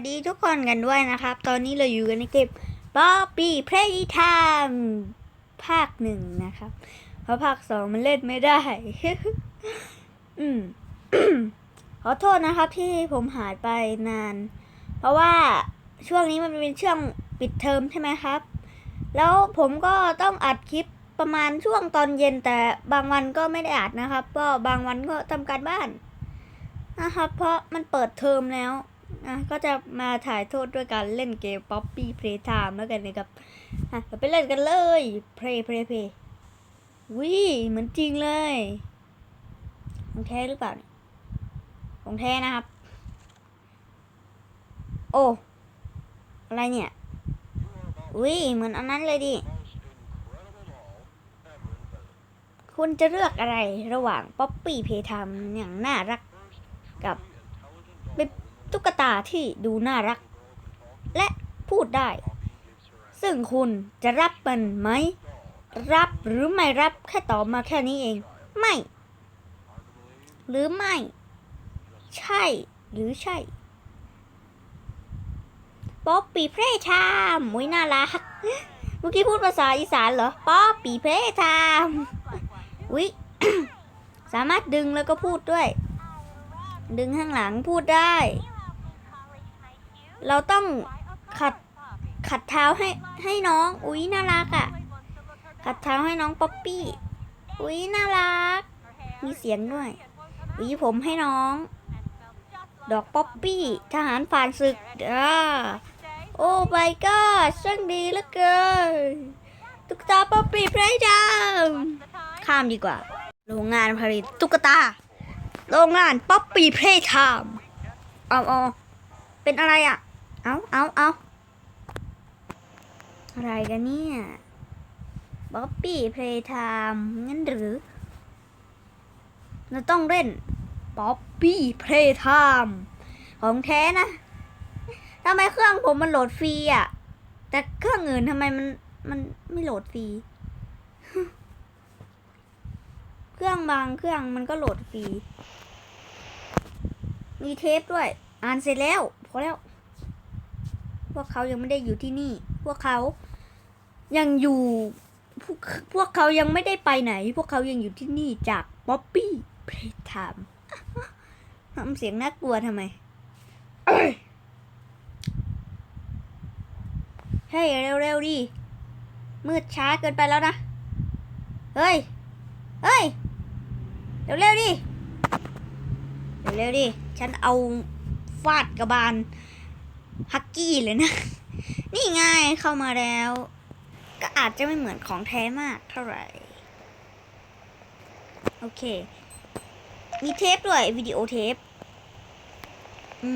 วัสดีทุกคนกันด้วยนะครับ ตอนนี้เราอยู่กันในเกม Bobby Playtime ภาคหนึ่งนะครับ เพราะภาคสองมันเล่นไม่ได้ อืมขอโทษนะครับที่ผมหายไปนาน เพราะว่าช่วงนี้มันเป็นช่วงปิดเทอมใช่ไหมครับ แล้วผมก็ต้องอัดคลิปประมาณช่วงตอนเย็นแต่บางวันก็ไม่ได้อัดนะครับ ก็บางวันก็ทำการบ้านนะครับ เพราะมันเปิดเทอมแล้ว นะก็จะมาถ่ายโทษด้วยการเล่นเกม Poppy Playtime แล้วกันนะครับ อะเราไปเล่นกันเลย Play Play Play วิเหมือนจริงเลย ของแท้หรือเปล่า ของแท้นะครับ โอ้ อะไรเนี่ยวิเหมือนอันนั้นเลยดิ คุณจะเลือกอะไรระหว่าง Poppy Playtime อย่างน่ารักกับ ตุ๊กตาที่ดูน่ารัก และพูดได้ ซึ่งคุณจะรับมันไหม รับหรือไม่รับแค่ตอบมาแค่นี้เอง ไม่ หรือไม่ ใช่หรือใช่ป๊อปปี้เพลย์ไทม์มุ้ยน่ารัก เมื่อกี้พูดภาษาอีสานเหรอป๊อปปี้เพลย์ไทม์อุ้ยสามารถดึงแล้วก็พูดด้วย ดึงข้างหลังพูดได้ เราต้องขัดขัดเท้าให้ให้น้อง อุ๊ยน่ารักอะ่ะ ขัดเท้าให้น้องป๊อปปี้ อุ๊ยน่ารัก มีเสียงด้วยหวีผมให้น้อง ดอกป๊อปปี้ทหารผ่านศึกอ่าโอ้ไปก็ช่างดีเหลือเกินตุ๊กตาป๊อปปี้เพลย์ดามข้ามดีกว่า โรงงานผลิตตุ๊กตา โรงงานป๊อปปี้เพลย์ไทม์อาเอเป็นอะไรอะ เอาเอาเอาอะไรกันเนี่ยป๊อปปี้เพลย์ไทม์งั้นหรือ เราต้องเล่นป๊อปปี้เพลย์ไทม์ของแท้นะทำไมเครื่องผมมันโหลดฟรีอะ แต่เครื่องอื่นทำไมมันมันไม่โหลดฟรี เครื่องบางเครื่องมันก็โหลดฟรี มีเทปด้วย อ่านเสร็จแล้ว พอแล้ว วกเขายังไม่ได้อยู่ที่นี่ พวกเขายังอยู่พวกพวกเขายังไม่ได้ไปไหน พวกเขายังอยู่ที่นี่จากป๊อปปี้เพลย์ไทม์ทำเสียงน่ากลัวทำไมเฮ้ยเร็วๆดิ มืดช้าเกินไปแล้วนะ เฮ้ย เฮ้ย เร็วๆดิ เร็วๆดิ ฉันเอาฟาดกระบาล ฮักกี้เลยนะ นี่ไงเข้ามาแล้ว ก็อาจจะไม่เหมือนของแท้มากเท่าไหร่ โอเค มีเทปด้วยวิดีโอเทป อื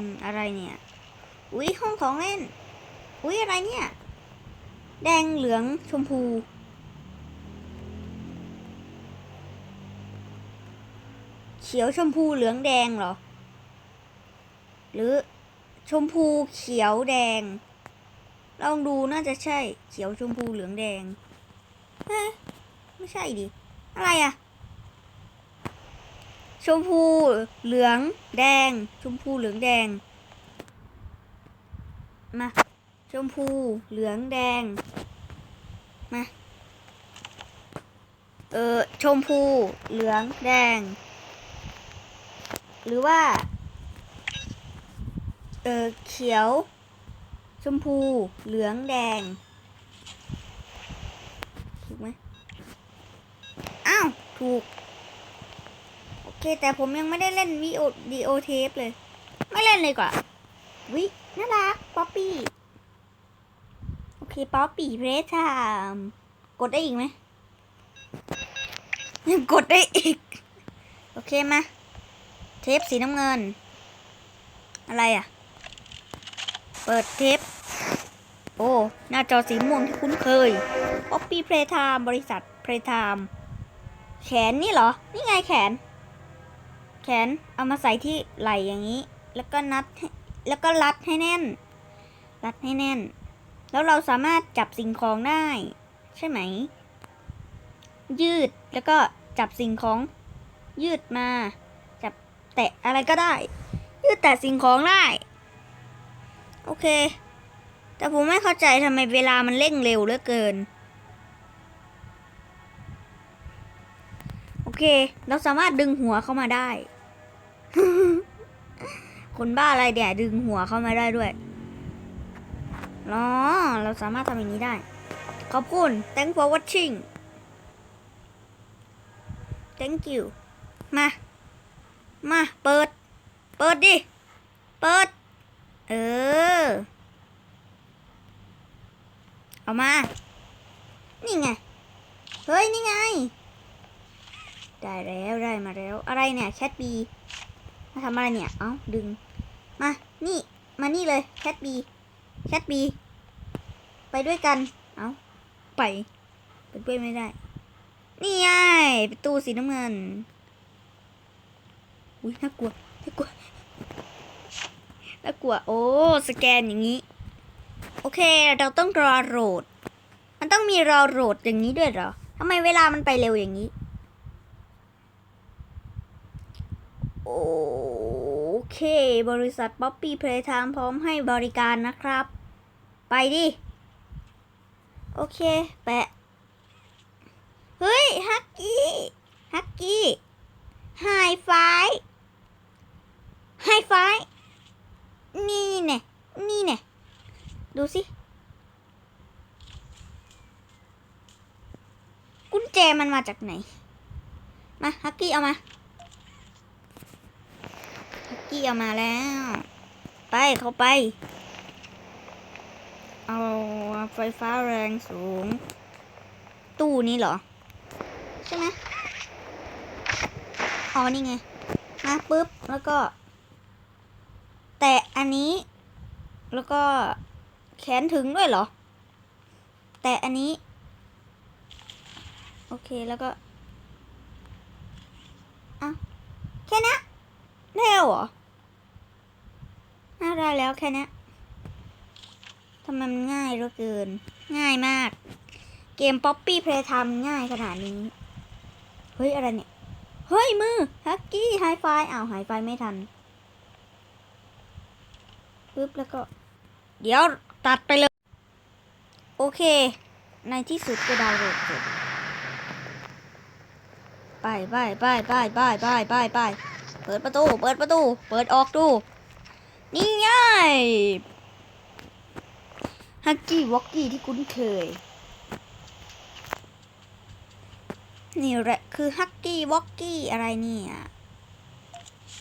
ม อะไรเนี่ย อุ้ยห้องของเล่น อุ้ยอะไรเนี่ย แดงเหลืองชมพูเขียวชมพูเหลืองแดงเหรอ หรือ ชมพูเขียวแดง ลองดูน่าจะใช่ เขียวชมพูเหลืองแดงเอ๊ะไม่ใช่ดิ อะไรอะชมพูเหลืองแดง ชมพูเหลืองแดง มา ชมพูเหลืองแดง มา เออชมพูเหลืองแดง หรือว่า เออเขียว ชมพู เหลืองแดง ถูกไหมอ้าว ถูก โอเค แต่ผมยังไม่ได้เล่นวีโอดีโอเทปเลย ไม่เล่นเลยกว่า วิน่ารัก ป๊อปปี้ โอเค ป๊อปปี้เพรสไทม์กดได้อีกไหมยังกดได้อีก โอเคมา เทปสีน้ำเงิน อะไรอะ เปิดเทป โอ้ หน้าจอสีม่วงที่คุ้นเคย Poppy Playtime บริษัท Playtime แขนนี่เหรอ นี่ไงแขน แขนเอามาใส่ที่ไหล่อย่างนี้ แล้วก็นัด แล้วก็รัดให้แน่น รัดให้แน่น แล้วเราสามารถจับสิ่งของได้ ใช่ไหม ยืด แล้วก็จับสิ่งของ ยืดมา จับแตะอะไรก็ได้ ยืดแตะสิ่งของได้ โอเค แต่ผมไม่เข้าใจทำไมเวลามันเร่งเร็วเหลือเกิน โอเค เราสามารถดึงหัวเข้ามาได้ คนบ้าอะไรเดี๋ยดึงหัวเข้ามาได้ด้วยอ๋อเราสามารถทำอย่างนี้ได้ ขอบคุณ thank for watching thank you มา มา เปิด เปิดดิ เปิด เออ เอามา นี่ไง เฮ้ย นี่ไง ได้แล้วได้มาแล้ว อะไรเนี่ยแคทบีมาทำอะไรเนี่ย เอ้า ดึง มา นี่ มานี่เลยแคทบีแคทบีไปด้วยกัน เอ้า ไปไปด้วยไม่ได้ นี่ไงประตูสีน้ำเงิน อุ้ยน่ากลัวน่ากลัวน่ากลัว โอ้ สแกนอย่างนี้ เค เราต้องรอโหลด มันต้องมีรอโหลดอย่างนี้ด้วยเหรอทำไมเวลามันไปเร็วอย่างนี้ โอเค บริษัทป๊อปปี้เพลย์ไทม์พร้อมให้บริการนะครับ ไปดิ โอเค แปะ เฮ้ย ฮักกี้ ฮักกี้ ไฮไฟไฮไฟ นี่แน่นี่แน่ดูสิ กุญแจ มันมาจากไหน มาฮักกี้เอามาฮักกี้เอามาแล้ว ไปเข้าไป เอาไฟฟ้าแรงสูง ตู้นี้เหรอ ใช่ไหมอ๋อนี่ไง มาปุ๊บ แล้วก็ แตะอันนี้ แล้วก็แขนถึงด้วยเหรอ แตะอันนี้ โอเคแล้วก็อะแค่นี้ได้แล้วเหรอน่าได้แล้วแค่นี้ทำไมมันง่ายเหลือเกิน ง่ายมาก เกมป๊อปปี้เพลย์ทำง่ายขนาดนี้ เฮ้ย อะไรเนี่ย เฮ้ย มือฮักกี้ไฮไฟอ้าวไฮไฟไม่ทันปึ๊บแล้วก็ เดี๋ยวตัดไปเลย โอเค ในที่สุดก็ดาวน์โหลดเสร็จ ไปไปไปไปไปไปไปไปเปิดประตู เปิดประตู เปิดออกดู นี่ไงฮักกี้วอกกี้ที่คุ้นเคย นี่แหละคือฮักกี้วอกกี้อะไรเนี่ย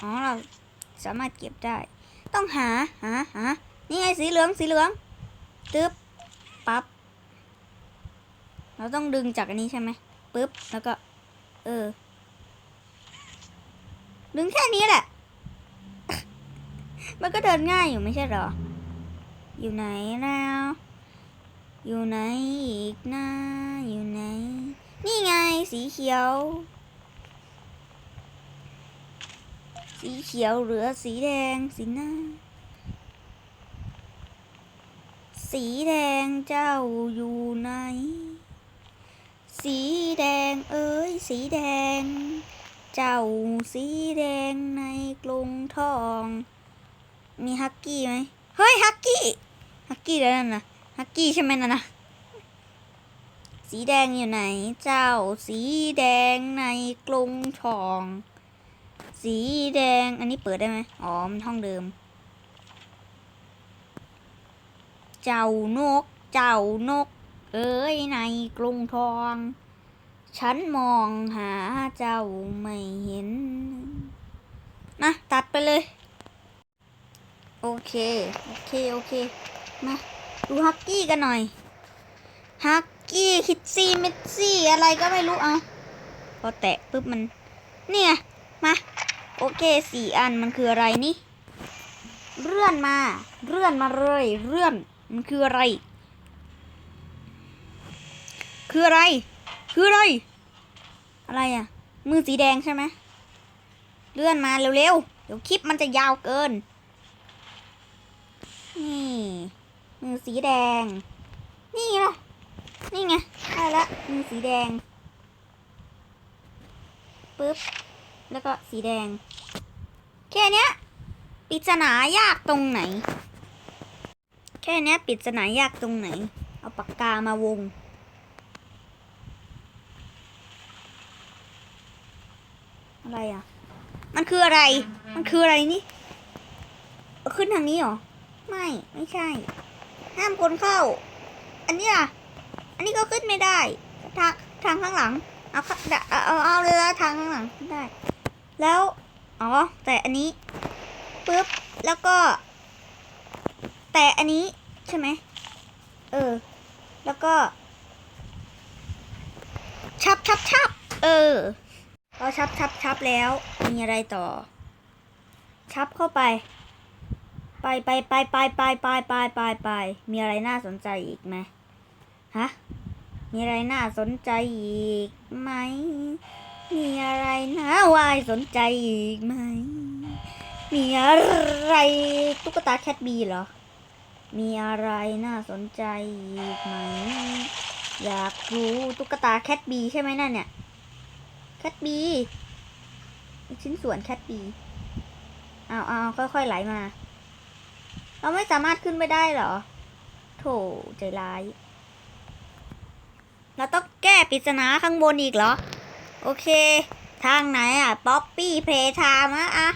อ๋อเราสามารถเก็บได้ ต้องหา หา หา นี่ไงสีเหลืองสีเหลืองตึ๊บ ปั๊บ เราต้องดึงจากอันนี้ใช่ไหมปึ๊บ แล้วก็ เออ ดึงแค่นี้แหละ มันก็เดินง่ายอยู่ไม่ใช่หรอ อยู่ไหนแล้ว อยู่ไหนอีกนะ อยู่ไหน นี่ไงสีเขียว สีเขียวเหลือสีแดงสีหน้า สีแดงเจ้าอยู่ไหน สีแดงเอ้ยสีแดง เจ้าสีแดงในกรงทอง มีฮักกี้ไหมเฮ้ยฮักกี้ฮักกี้แล้วนั่นนะฮักกี้ใช่ไหมนั่นนะสีแดงอยู่ไหน เจ้าสีแดงในกรงทอง สีแดงอันนี้เปิดได้ไหมอ๋อมันห้องเดิม เจ้านก เจ้านก เอ้ยในกรุงทอง ฉันมองหาเจ้าไม่เห็นนะตัดไปเลย โอเค โอเค โอเค มา ดูฮักกี้กันหน่อย ฮักกี้คิดซี่เมดซี่อะไรก็ไม่รู้เอาพอแตะปุ๊บมัน เนี่ยมา โอเคสี่อันมันคืออะไรนี่ เลื่อนมา เลื่อนมาเลย เลื่อน มันคืออะไร คืออะไร คืออะไร อะไรอะ มือสีแดงใช่ไหมเลื่อนมาเร็วๆ เดี๋ยวคลิปมันจะยาวเกิน นี่ มือสีแดง นี่ไงนี่ไงได้ละมือสีแดง ปึ๊บ แล้วก็สีแดง แค่เนี้ยปริศนายากตรงไหน แค่เนี้ยปริศนายากตรงไหน เอาปากกามาวง อะไรอะ มันคืออะไร มันคืออะไรนี่ ขึ้นทางนี้เหรอ ไม่ ไม่ใช่ ห้ามคนเข้า อันนี้ยอันนี้ก็ขึ้นไม่ได้ ทางทางข้างหลังเอาเข้าเอาเอาเอาเลยละทางข้างหลังขึ้นได้ แล้ว อ๋อ แต่อันนี้ปึ๊บ แล้วก็ แต่อันนี้ใช่ไหม เออ แล้วก็ชับชับชับเออ พอชับชับชับแล้ว มีอะไรต่อ ชับเข้าไป ไปไปไปไปไปไปไปไปไปมีอะไรน่าสนใจอีกไหมฮะมีอะไรน่าสนใจอีกไหม มีอะไรน่าวายสนใจอีกไหม มีอะไรตุ๊กตาแคทบีเหรอ มีอะไรน่าสนใจอีกไหม อยากรู้ตุ๊กตาแคทบีใช่ไหมนั่นเนี่ย ทบีชิ้นส่วนแคทบีเอาเอาค่อยๆไหลมา เราไม่สามารถขึ้นไปได้เหรอ โถใจร้าย เราต้องแก้ปริศนาข้างบนอีกเหรอ โอเค ทางไหนอะ ป๊อปปี้เพลทามะอะ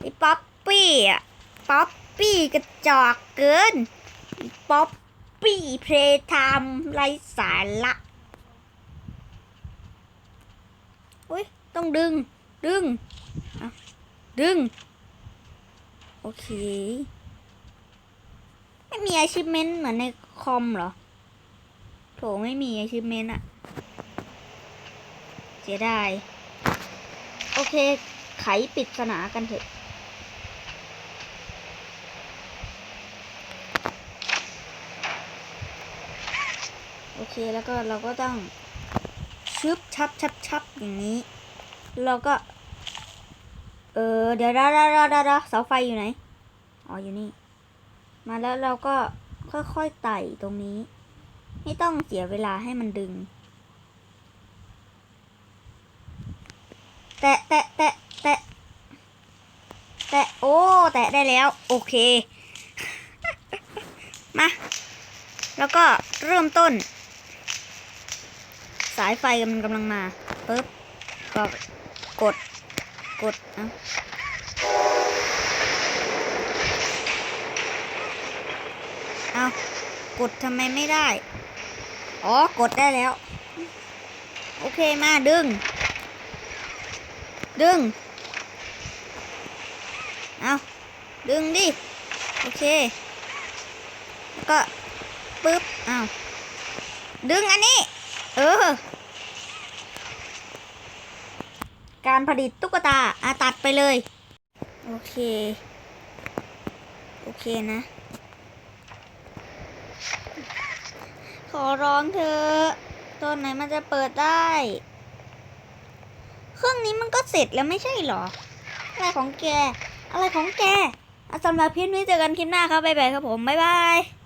ไอ้ป๊อปปี้อะ ป๊อปปี้กระจอกเกิน ป๊อปปี้เพลทามไรสาระอุ้ย ต้องดึง ดึงดึง โอเค ไม่มี achievement เหมือนในคอมเหรอ โถไม่มี achievement อะเสียดาย โอเค ไขปริศนากันเถอะโอเค แล้วก็เราก็ต้องชึบชับชับชับอย่างนี้ เราก็ เออ เดี๋ยวดาดาดาดาดาเสาไฟอยู่ไหน อ๋อ อยู่นี่ มาแล้วเราก็ค่อยๆไต่ตรงนี้ ไม่ต้องเสียเวลาให้มันดึง แตะแตะแตะแตะแตะโอ้ แตะได้แล้ว โอเค มา แล้วก็เริ่มต้น สายไฟมันกำลังมาปึ๊บก็ กด กดอะเอากดทำไมไม่ได้ อ๋อ กดได้แล้ว โอเคมาดึง ดึง เอาดึงดิ โอเค แล้วก็ปึ๊บ เอาดึงอันนี้ เออ การผลิตตุ๊กตาอาตัดไปเลย โอเค โอเคนะ ขอร้องเธอตอนไหนมันจะเปิดได้ เครื่องนี้มันก็เสร็จแล้วไม่ใช่หรอ อะไรของแก อะไรของแกอะสำหรับคลิปนี้เจอกันคลิปหน้าครับบ๊ายบายครับผม บ๊ายบาย